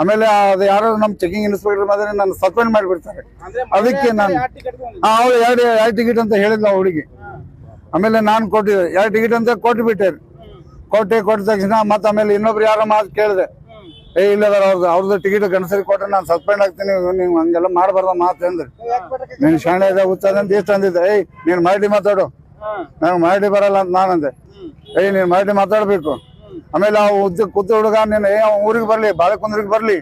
ಆಮೇಲೆ ಅದು ಯಾರು ನಮ್ ಚೆಕಿಂಗ್ ಇನ್ಸ್ಪೆಕ್ಟರ್ ಮಾತ್ರ ನಾನು ಸಸ್ಪೆಂಡ್ ಮಾಡಿಬಿಡ್ತಾರೆ. ಅದಕ್ಕೆ ನಾನು ಅವ್ರು ಎರಡು ಎರಡು ಟಿಕೆಟ್ ಅಂತ ಹೇಳಿದ್ಲು ಆ ಹುಡುಗಿ. ಆಮೇಲೆ ನಾನು ಕೊಟ್ಟಿದ್ದೆ ಎರಡು ಟಿಕೆಟ್ ಅಂತ ಕೊಟ್ಟು ಬಿಟ್ಟೆ ಕೊಟ್ಟೆ ಕೊಟ್ಟ ತಕ್ಷಣ ಮತ್ತೆ ಆಮೇಲೆ ಇನ್ನೊಬ್ರು ಯಾರೋ ಮಾತು ಕೇಳಿದೆ. ಏ ಇಲ್ಲ ಅವ್ರದ್ದು ಅವ್ರದ್ದು ಟಿಕೆಟ್ ಗಂಡಸರಿಗೆ ಕೊಟ್ಟರೆ ನಾನು ಸಸ್ಪೆಂಡ್ ಆಗ್ತೀನಿ ನೀವು ಹಂಗೆಲ್ಲ ಮಾಡಬಾರ್ದ ಮಾತು ಅಂದ್ರೆ. ನೀನು ಶಾಣೆ ಇದೆ ಉತ್ತದ ಅಂತ ಎಷ್ಟು ಅಂದಿದ್ದೆ. ಏಯ್ ನೀನು ಮಾಡಿ ಮಾತಾಡು. ನಂಗೆ ಮಾಡಿ ಬರಲ್ಲ ಅಂತ ನಾನಂದೆ. ಏಯ್ ನೀನು ಮಾಡಿ ಮಾತಾಡ್ಬೇಕು. ಆಮೇಲೆ ಆ ಉದ್ದ ಕೂತ ಹುಡುಗ ನೀನು ಏ ಊರಿಗೆ ಬರ್ಲಿ ಬಾಳೆಕುಂದ್ರಿಗೆ ಬರ್ಲಿ.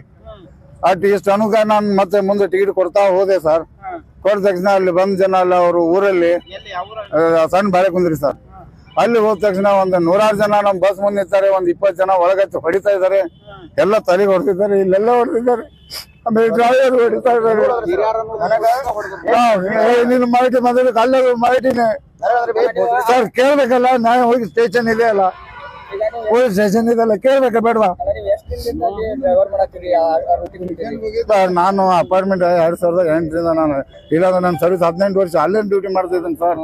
ಅಟ್ ಇಷ್ಟು ಅನುಗ ನಾನು ಮತ್ತೆ ಮುಂದೆ ಟಿಕೆಟ್ ಕೊಡ್ತಾ ಹೋದೆ ಸರ್. ಕೊಟ್ಟ ತಕ್ಷಣ ಅಲ್ಲಿ ಬಂದ ಜನ ಅಲ್ಲ ಅವರು ಊರಲ್ಲಿ ಸಣ್ಣ ಬಾಳೆಕುಂದ್ರಿ ಸರ್. ಅಲ್ಲಿ ಹೋದ ತಕ್ಷಣ ಒಂದು ನೂರಾರು ಜನ ನಮ್ಮ ಬಸ್ ಮುಂದೆ ನಿಂತಾರೆ ಒಂದ್ ಇಪ್ಪತ್ತು ಜನ ಒಳಗಚ್ಚಿ ಹೊಡಿತಾ ಇದ್ದಾರೆ ಎಲ್ಲ ತಲೆಗೆ ಹೊಡ್ತಿದ್ದಾರೆ ಇಲ್ಲೆಲ್ಲ ಹೊಡೆದಿದ್ದಾರೆ. ಆಮೇಲೆ ಡ್ರೈವರ್ ಹೊಡಿತಾ ಇದ್ದಾರೆ. ನೀನು ಮಾಹಿತಿ ಮಾತಾಡಕ್ಕೆ ಅಲ್ಲ ಮರಾಠಿನೇ ಸರ್ ಕೇಳ್ಬೇಕಲ್ಲ ನಾನು ಹೋಗಿ ಸ್ಟೇಷನ್ ಇದೆ ಅಲ್ಲ. ಪೊಲೀಸ್ ಸ್ಟೇಷನ್ ಇದೆಲ್ಲ ಕೇಳ್ಬೇಕ ಬೇಡವಾ? ಸರ್ ನಾನು ಅಪಾರ್ಟ್ಮೆಂಟ್ ಎರಡ್ ಸಾವಿರದ ಎಂಟರಿಂದ ನಾನು ಇಲ್ಲಾಂದ್ರೆ ನನ್ನ ಸರ್ವಿಸ್ ಹದಿನೆಂಟು ವರ್ಷ ಅಲ್ಲೇ ಡ್ಯೂಟಿ ಮಾಡ್ತಿದ್ದೀನಿ ಸರ್.